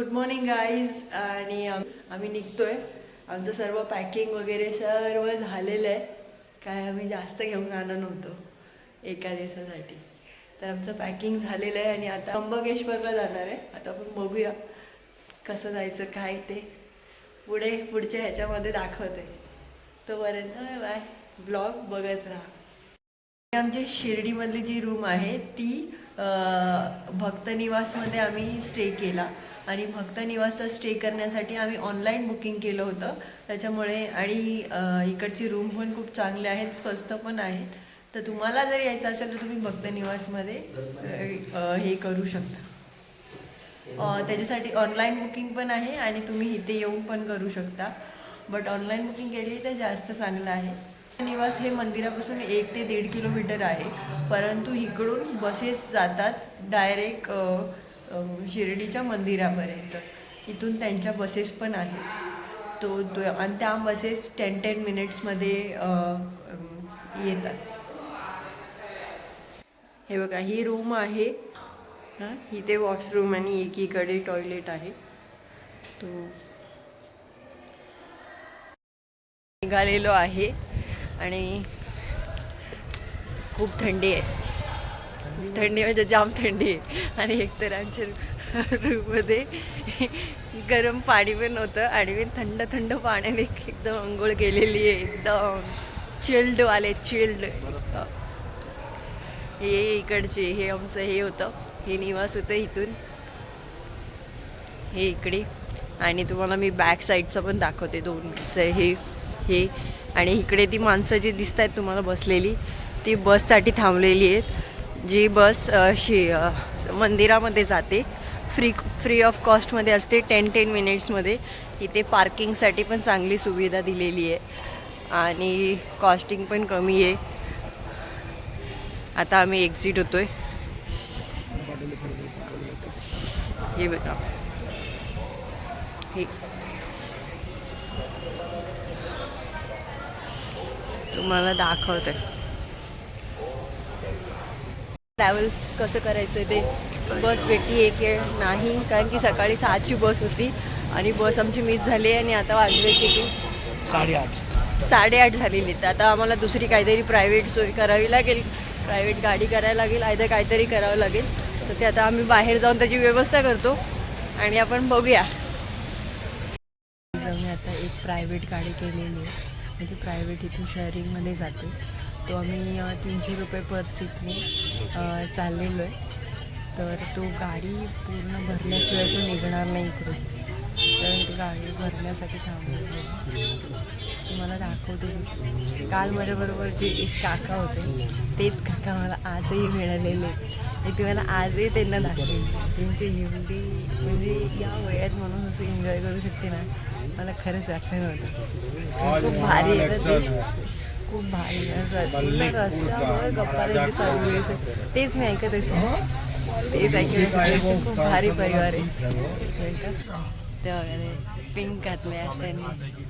Good morning guys आणि आम्ही निघतोय. आमचं सर्व पॅकिंग वगैरे सर्व झालेलं आहे. काय आम्ही जास्त घेऊन आलो नव्हतो. एका दिवसासाठी. तर आमचं पॅकिंग झालेलं आहे आणि आता अंबकेश्वरला जाणार आहे. आता आपण बघूया कसं जायचं काय ते. पुढे पुढच्या ह्याच्यामध्ये दाखवते. तोपर्यंत बाय. ब्लॉग बघत राहा. आमची शिर्डीमधली जी रूम आहे ती भक्तनिवासमध्ये आम्ही स्टे केला. आणि भक्त निवासचा स्टे करण्यासाठी आम्ही ऑनलाईन बुकिंग केलं होतं. त्याच्यामुळे आणि इकडची रूम पण खूप चांगले आहेत स्वस्त पण आहेत. तर तुम्हाला जर यायचं असेल तर तुम्ही भक्त निवासमध्ये हे करू शकता. त्याच्यासाठी ऑनलाईन बुकिंग पण आहे आणि तुम्ही इथे येऊन पण करू शकता. बट ऑनलाईन बुकिंग केली तर जास्त चांगलं आहे. निवास हे मंदिरापासून एक ते दीड किलोमीटर आहे. परंतु इकडून बसेस जातात डायरेक्ट शिर्डीच्या मंदिरापर्यंत. इथून त्यांच्या बसेस पण आहेत. तो तो आणि त्या बसेस टेन टेन मिनिट्समध्ये येतात. हे बघा ही रूम आहे. हां? इथे वॉशरूम आणि एकीकडे टॉयलेट आहे. तो निघालेलो आहे आणि खूप थंडी आहे. थंडी म्हणजे जाम थंडी आहे आणि एकतर आमच्या रूममध्ये गरम पाणी पण होतं आणि मी थंड थंड पाण्याने एकदम अंघोळ केलेली आहे एकदम. चिल्ड वाले चिल्ड. हे इकडचे हे आमचं हे होतं. हे निवास होतं इथून. हे इकडे. आणि तुम्हाला मी बॅक साईडचं पण दाखवते दोनचं हे हे. आणि इकडे ती माणसं जी दिसत आहेत तुम्हाला बसलेली ती बससाठी थांबलेली आहेत. जी बस अ, शि मंदिरामध्ये जाते. फ्री फ्री ऑफ कॉस्टमध्ये असते. टेन टेन मिनिट्समध्ये इथे पार्किंगसाठी पण चांगली सुविधा दिलेली आहे. आणि कॉस्टिंग पण कमी आहे. आता आम्ही एक्झिट होतोय. हे बघा. हे. तुम्हाला दाखवते ट्रॅव्हल्स कसं करायचं ते? बस भेटी एक आहे नाही कारण की सकाळी सहाची बस होती आणि बस आमची मिस झाली आणि आता वाजले किती? साडेआठ. साडेआठ झालेली. तर आता आम्हाला दुसरी काहीतरी प्रायव्हेट सोय करावी लागेल. प्रायव्हेट गाडी करायला लागेल आयदर काहीतरी करावं लागेल. तर ते आता आम्ही बाहेर जाऊन त्याची व्यवस्था करतो आणि आपण बघूया. मी आता एक प्रायव्हेट गाडी केलेली आहे. म्हणजे प्रायव्हेट इथून शेअरिंगमध्ये जाते. तो आम्ही तीनशे रुपये पर सीटने चाललेलो आहे. तर तो गाडी पूर्ण भरल्याशिवाय तो निघणार नाही इकडून. तर गाडी भरण्यासाठी थांबलेलो तुम्हाला दाखवते मी. काल माझ्याबरोबर जे एक काका होते तेच काका मला आजही मिळालेले मी तुम्हाला आजही त्यांना दाखवेन. त्यांची एवढी म्हणजे या वयात म्हणून असं एन्जॉय करू शकते ना मला खरंच वाटलं नव्हतं. खूप भारी आहे ते. खूप भारी रस्त्यावर गप्पा त्यांची चालू आहे तेच मी ऐकत असते तेच ऐकत असते. खूप भारी परिवार आहे ते वगैरे पिंक घातले आज त्यांनी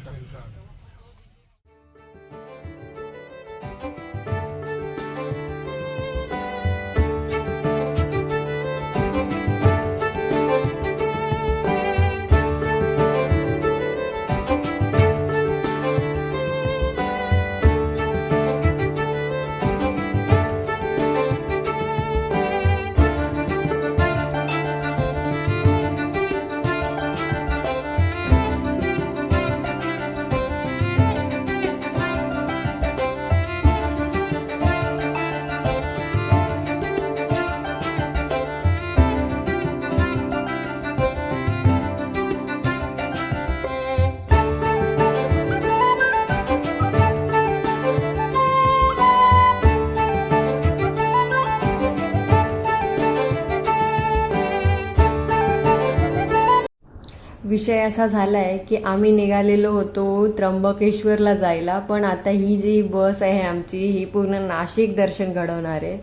विषय असा झाला आहे की आम्ही निघालेलो होतो त्र्यंबकेश्वरला जायला पण आता ही जी बस आहे आमची ही पूर्ण नाशिक दर्शन घडवणार आहे.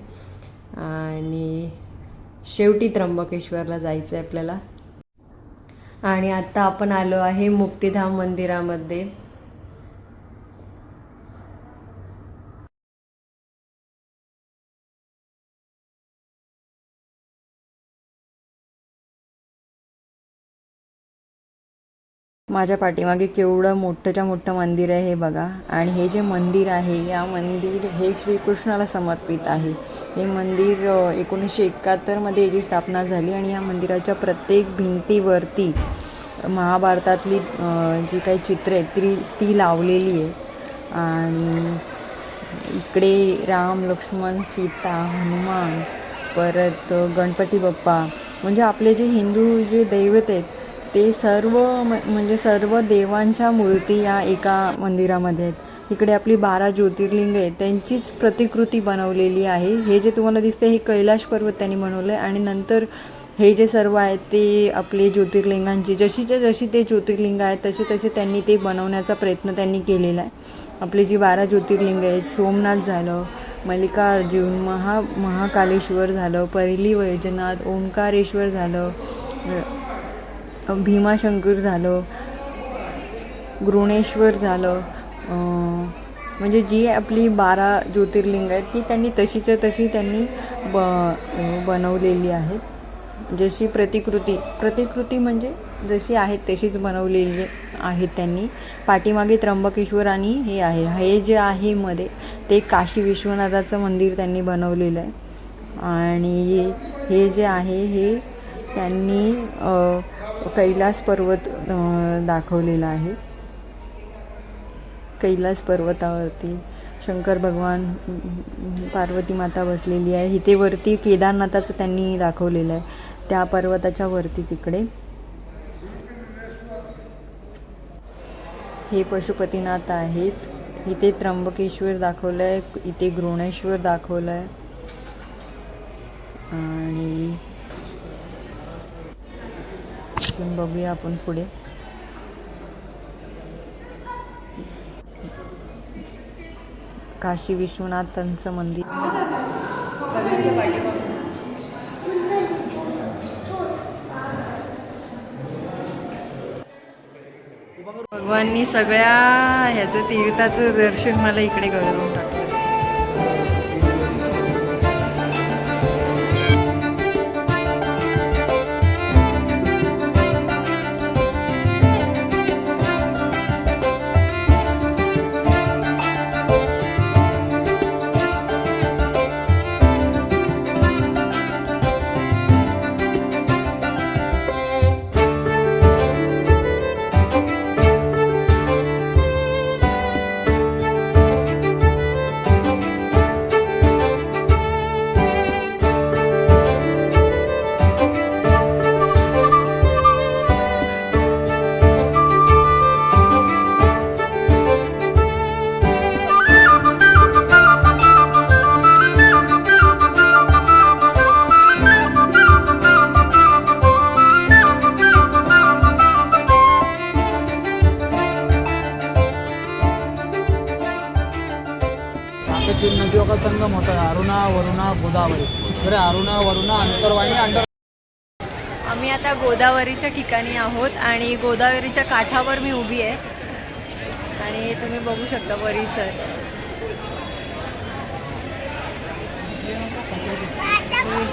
आणि शेवटी त्र्यंबकेश्वरला जायचं आहे आपल्याला. आणि आत्ता आपण आलो आहे मुक्तिधाम मंदिरामध्ये. माझ्या पाठीमागे केवढं मोठंच्या मोठं मंदिर आहे हे बघा. आणि हे जे मंदिर आहे या मंदिर हे श्रीकृष्णाला समर्पित आहे. हे मंदिर एकोणीसशे एकाहत्तरमध्ये याची स्थापना झाली आणि या मंदिराच्या प्रत्येक भिंतीवरती महाभारतातली जी काही चित्र आहेत ती ती लावलेली आहे. आणि इकडे राम लक्ष्मण सीता हनुमान परत गणपती बाप्पा. म्हणजे आपले जे हिंदू जे दैवत आहेत ते सर्व म- म्हणजे सर्व देवांच्या मूर्ती या एका मंदिरामध्ये आहेत. इकडे आपली बारा ज्योतिर्लिंग आहेत. त्यांचीच प्रतिकृती बनवलेली आहे. हे जे तुम्हाला दिसते हे कैलाश पर्वत त्यांनी बनवलं आहे आणि नंतर हे जे सर्व आहेत ते आपले ज्योतिर्लिंगांची जशीच्या जशी ते ज्योतिर्लिंग आहेत तसे तसे त्यांनी ते बनवण्याचा प्रयत्न त्यांनी केलेला आहे. आपली जी बारा ज्योतिर्लिंग आहेत सोमनाथ झालं मल्लिकार्जुन महा महाकालेश्वर झालं परली वैजनाथ ओंकारेश्वर झालं भीमाशंकर झालं गृणेश्वर झालं म्हणजे जी आपली बारा ज्योतिर्लिंग आहेत ती त्यांनी तशीच्या तशी त्यांनी ब बनवलेली आहेत. जशी प्रतिकृती प्रतिकृती म्हणजे जशी आहेत तशीच बनवलेली आहेत त्यांनी. पाठीमागे त्र्यंबकेश्वर आणि हे आहे हे जे आहे मध्ये ते काशी विश्वनाथाचं मंदिर त्यांनी बनवलेलं आहे. आणि हे जे आहे हे त्यांनी कैलास पर्वत दाखवलेला आहे. कैलास पर्वतावरती शंकर भगवान पार्वती माता बसलेली आहे. इथे वरती केदारनाथाचं त्यांनी दाखवलेलं आहे. त्या पर्वताच्या वरती तिकडे. हे पशुपतीनाथ आहेत. इथे त्र्यंबकेश्वर दाखवलं आहे इथे गृणेश्वर दाखवलं आहे आणि अजून बघूया आपण पुढे. काशी विश्वनाथांचं मंदिर. भगवाननी सगळ्या ह्याचं तीर्थाचं दर्शन मला इकडे घडवून टाकलं गोदावरीच्या ठिकाणी आहोत आणि गोदावरीच्या काठावर मी उभी आहे. आणि तुम्ही बघू शकता परिसर.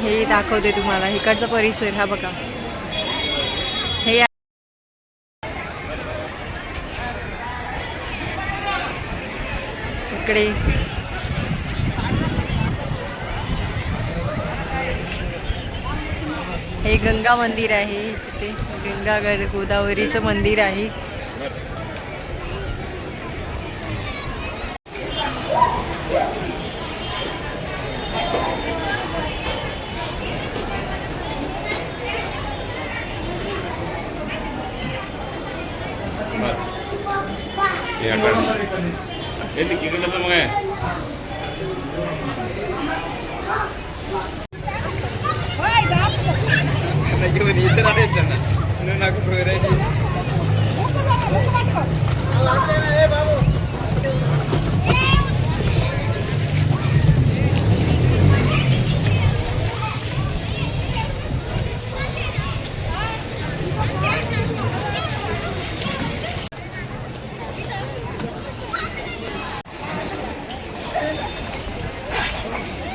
हे दाखवते तुम्हाला. इकडचा परिसर हा बघा. हे इकडे गंगा मंदिर आहे इथे. गंगागड गोदावरीचं मंदिर आहे. तिकीट मग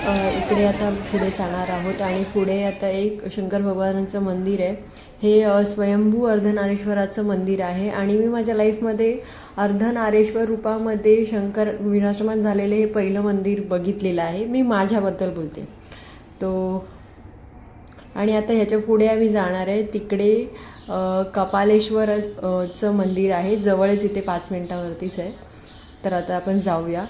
इकडे आता पुढे जाणार आहोत आणि पुढे आता एक शंकर भगवानांचं मंदिर आहे. हे स्वयंभू अर्धनारेश्वराचं मंदिर आहे आणि मी माझ्या लाईफमध्ये अर्धनारेश्वर रूपामध्ये शंकर विराजमान झालेले हे पहिलं मंदिर बघितलेलं आहे. मी माझ्याबद्दल बोलते. तो आणि आता ह्याच्या पुढे आम्ही जाणार आहे. तिकडे कपालेश्वरचं मंदिर आहे. जवळच इथे पाच मिनटावरतीच आहे. तर आता आपण जाऊया.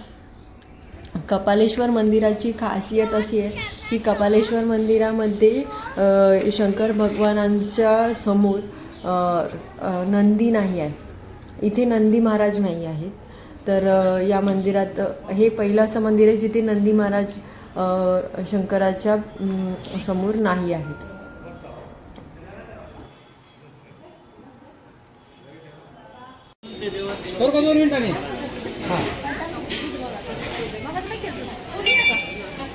कपालेश्वर मंदिराची खासियत अशी आहे की कपालेश्वर मंदिरामध्ये शंकर भगवानांच्या समोर नंदी नाही आहे. इथे नंदी महाराज नाही आहेत. तर या मंदिरात हे पहिलं असं मंदिर आहे जिथे नंदी महाराज शंकराच्या समोर नाही आहेत. दोन मिनिटांनी हां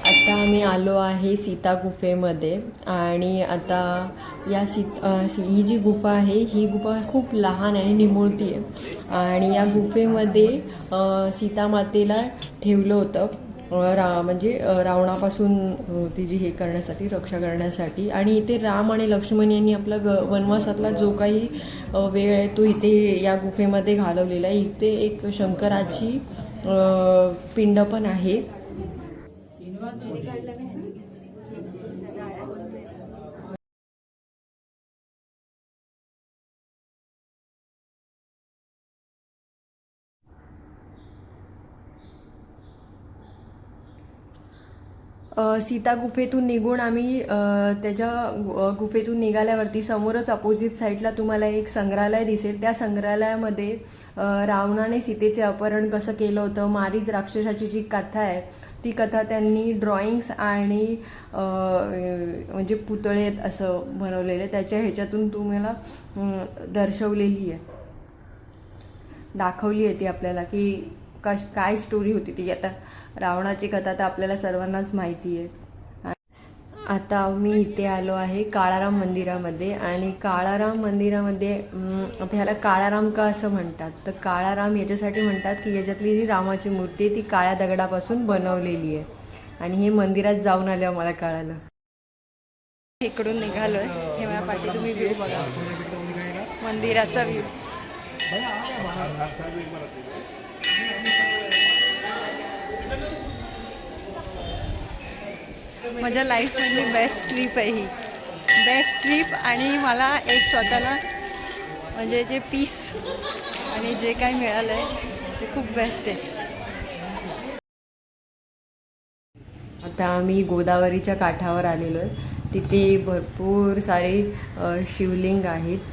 आता आम्ही आलो आहे सीता गुफेमध्ये आणि आता या सीत सी- ही जी गुफा आहे ही गुफा खूप लहान आणि निमुळती आहे. आणि या गुफेमध्ये सीतामातेला ठेवलं होतं रा म्हणजे रावणापासून तिची हे करण्यासाठी रक्षा करण्यासाठी. आणि इथे राम आणि लक्ष्मण यांनी आपला ग वनवासातला जो काही वेळ आहे तो इथे या गुफेमध्ये घालवलेला आहे. इथे एक शंकराची पिंड पण आहे. सीता गुफेतून निघून आम्ही त्याच्या गुफेतून निघाल्यावरती समोरच अपोजिट साईडला तुम्हाला एक संग्रहालय दिसेल. त्या संग्रहालयामध्ये रावणाने सीतेचे अपहरण कसं केलं होतं मारीच राक्षसाची जी कथा आहे ती कथा त्यांनी ड्रॉइंग्स आणि म्हणजे पुतळे आहेत असं बनवलेलं आहे त्याच्या ह्याच्यातून तुम्हाला दर्शवलेली आहे. दाखवली आहे ती आपल्याला की कश काय स्टोरी होती ती. आता रावणाची कथा तर आपल्याला सर्वांनाच माहिती आहे. आता मी इथे आलो आहे काळाराम मंदिरामध्ये आणि काळाराम मंदिरामध्ये आता ह्याला काळाराम का असं म्हणतात? तर काळाराम याच्यासाठी म्हणतात की याच्यातली जी रामाची मूर्ती आहे ती काळ्या दगडापासून बनवलेली आहे. आणि हे मंदिरात जाऊन आलं मला कळालं. इकडून निघालो आहे हे पाठी तुम्ही व्ह्यू बघा. मंदिराचा व्ह्यू माझ्या लाईफमधली बेस्ट ट्रिप आहे ही. बेस्ट ट्रिप आणि मला एक स्वतःला म्हणजे जे पीस आणि जे काही मिळालं आहे ते खूप बेस्ट आहे. आता आम्ही गोदावरीच्या काठावर आलेलो आहे. तिथे भरपूर सारे शिवलिंग आहेत.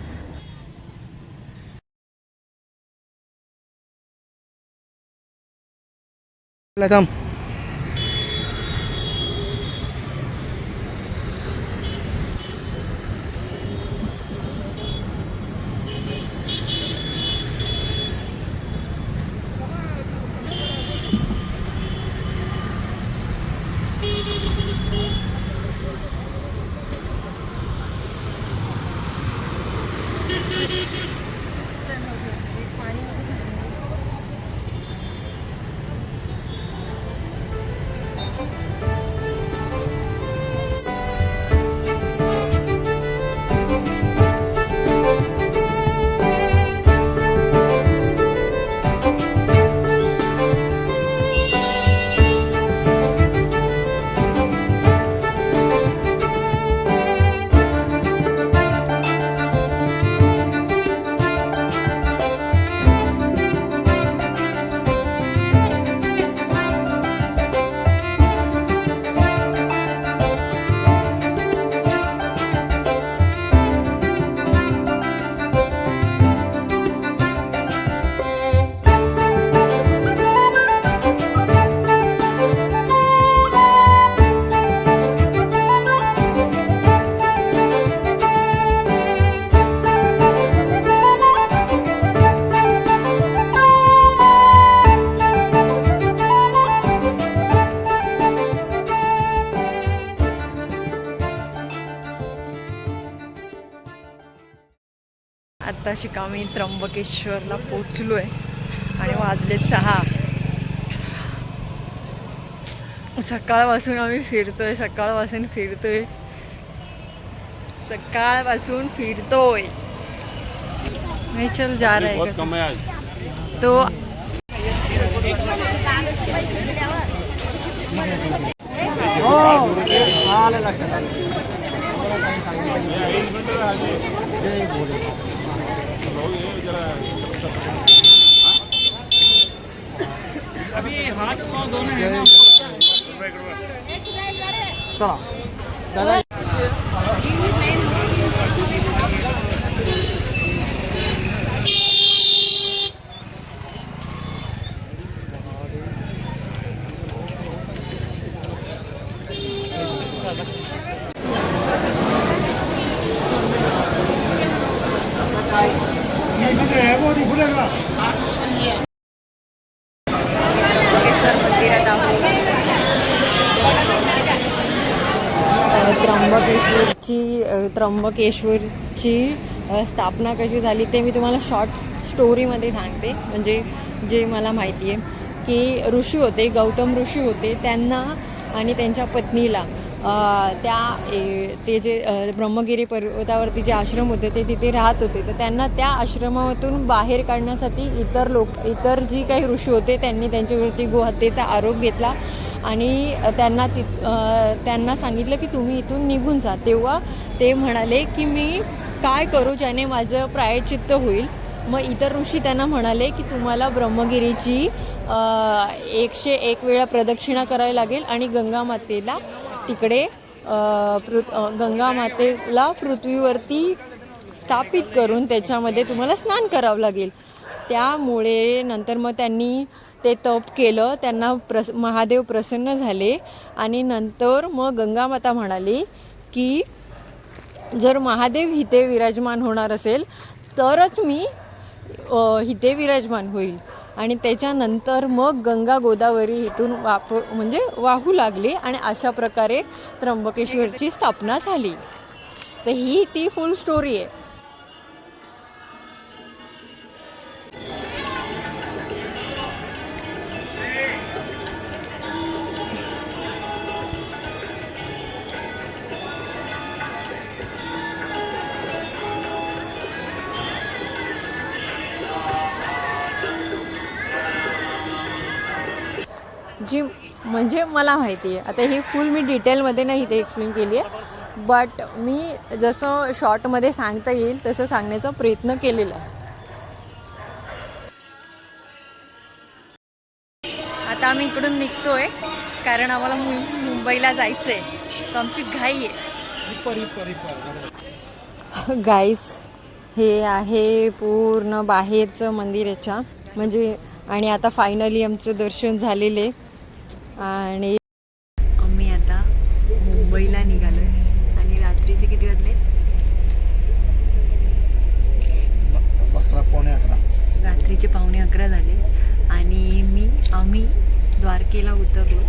थांब. आत्ता शिका मी त्र्यंबकेश्वरला पोचलो आहे आणि वाजलेत सहा. सकाळपासून आम्ही फिरतोय सकाळपासून फिरतोय. सकाळपासून फिरतोय. मैं चल जा रहा बहुत है कम आज. तो अभी চলো দাদা Hey, you need to have what you put in त्र्यंबकेश्वरची स्थापना कशी झाली ते मी तुम्हाला शॉर्ट स्टोरीमध्ये सांगते. म्हणजे जे मला माहिती आहे की ऋषी होते गौतम ऋषी होते त्यांना आणि त्यांच्या पत्नीला त्या ए, ते जे ब्रह्मगिरी पर्वतावरती जे आश्रम होते ते तिथे राहत होते. तर त्यांना त्या आश्रमातून बाहेर काढण्यासाठी इतर लोक इतर जी काही ऋषी होते त्यांनी त्यांच्यावरती गोहत्येचा आरोप घेतला. आणि त्यांना ति त्यांना सांगितलं की तुम्ही इथून निघून जा. तेव्हा ते म्हणाले की मी काय करू ज्याने माझं प्रायचित्त होईल? मग इतर ऋषी त्यांना म्हणाले की तुम्हाला ब्रह्मगिरीची एकशे एक वेळा प्रदक्षिणा करावी लागेल आणि गंगा मातेला तिकडे पृ गंगा मातेला पृथ्वीवरती स्थापित करून त्याच्यामध्ये तुम्हाला स्नान करावं लागेल. त्यामुळे नंतर मग त्यांनी ते तप केलं त्यांना प्रस महादेव प्रसन्न झाले आणि नंतर मग गंगामाता म्हणाली की जर महादेव हिते विराजमान होणार असेल तरच मी हिते विराजमान होईल. आणि त्याच्यानंतर मग गंगा गोदावरी इथून वाप म्हणजे वाहू लागली आणि अशा प्रकारे त्र्यंबकेश्वरची स्थापना झाली. तर ही ती फुल स्टोरी आहे. म्हणजे मला माहिती आहे. आता ही फुल मी डिटेलमध्ये नाही इथे एक्सप्लेन केली आहे. बट मी जसं शॉर्टमध्ये सांगता येईल तसं सांगण्याचा प्रयत्न केलेला आहे. आता आम्ही इकडून निघतोय कारण आम्हाला मु- मुंबईला जायचंय. तर आमची घाई आहे. गाईज हे आहे पूर्ण बाहेरचं मंदिर याच्या. म्हणजे आणि आता फायनली आमचं दर्शन झालेले आणि आम्ही आता मुंबईला निघालोय. आणि रात्रीचे किती वाजले? अकरा पावणे अकरा. रात्रीचे पावणे अकरा झाले. आणि मी आम्ही द्वारकेला उतरलो.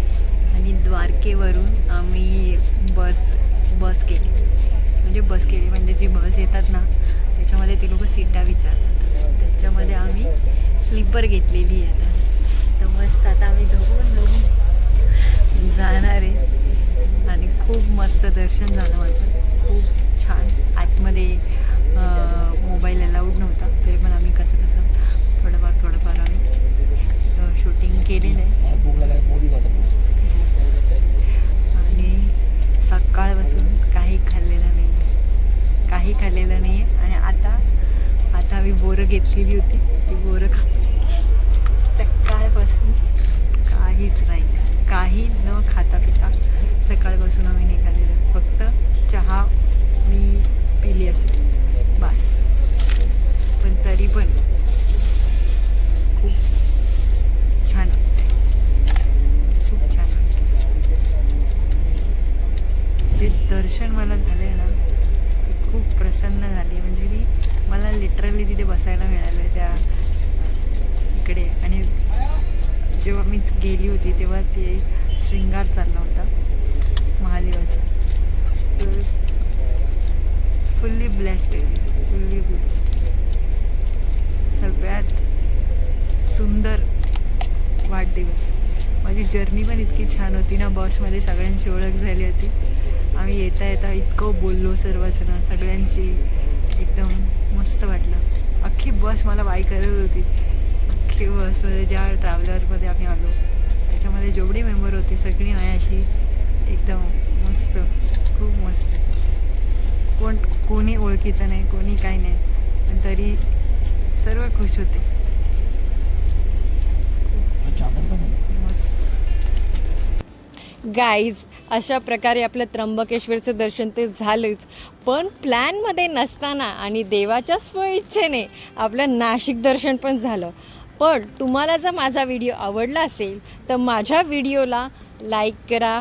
आणि द्वारकेवरून आम्ही बस बस केली. म्हणजे बस केली म्हणजे जी बस येतात ना त्याच्यामध्ये ते लोक सीटा विचारतात. त्याच्यामध्ये आम्ही स्लीपर घेतलेली आहे. आता. तर मस्त आता आम्ही झोपून झोपून जाणार. आहे आणि खूप मस्त दर्शन झालं माझं. खूप छान. आतमध्ये मोबाईल अलाउड नव्हता. तरी पण आम्ही कसं कसं थोडंफार थोडंफार आम्ही शूटिंग केलेलं आहे. आणि सकाळपासून काही खाल्लेलं नाही. काही खाल्लेलं नाही. आणि आता आता आम्ही बोरं घेतलेली होती. ती बोरं खा सकाळपासून काहीच नाही. काही न खाता पिता सकाळपासून आम्ही निघालेलो. फक्त चहा मी पिली असेल. बस. पण तरी पण खूप छान खूप छान जे दर्शन मला झाले ना ते खूप प्रसन्न झाले म्हणजे मी मला लिटरली तिथे बसायला मिळालं त्या इकडे. आणि जेव्हा मी गेली होती तेव्हा ते शृंगार चालला होता महादेवाचा. तर फुल्ली ब्लेस्ड आहे फुल्ली ब्लेस्ड सगळ्यात सुंदर वाढदिवस. माझी जर्नी पण इतकी छान होती ना बसमध्ये सगळ्यांची ओळख झाली होती. आम्ही येता येता इतकं बोललो सर्वजण सगळ्यांशी. एकदम मस्त वाटलं. अख्खी बस मला बाय करत होती. अख्खी बसमध्ये ज्या ट्रॅव्हलरमध्ये आम्ही आलो त्याच्यामध्ये जेवढे मेंबर होते सगळी माझ्याशी एकदम मस्त खूप मस्त. कोण कोणी ओळखीचं नाही कोणी काही नाही पण तरी सर्व खुश होते. मस्त. गाईज अशा प्रकारे आपलं त्र्यंबकेश्वरचं दर्शन ते झालंच पण प्लॅनमध्ये नसताना आणि देवाच्या स्वइच्छेने आपलं नाशिक दर्शन पण झालं. पण तुम्हाला जर माझा व्हिडिओ आवडला असेल तर माझ्या व्हिडिओला लाईक करा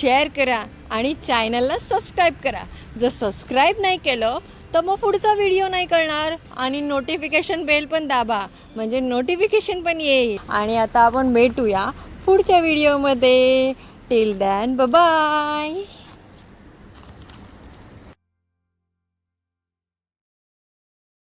शेअर करा आणि चॅनलला सबस्क्राईब करा. जर सबस्क्राईब नाही केलं तर मग पुढचा व्हिडिओ नाही कळणार आणि नोटिफिकेशन बेल पण दाबा. म्हणजे नोटिफिकेशन पण येईल. आणि आता आपण भेटूया पुढच्या व्हिडिओमध्ये टिल दॅन बाय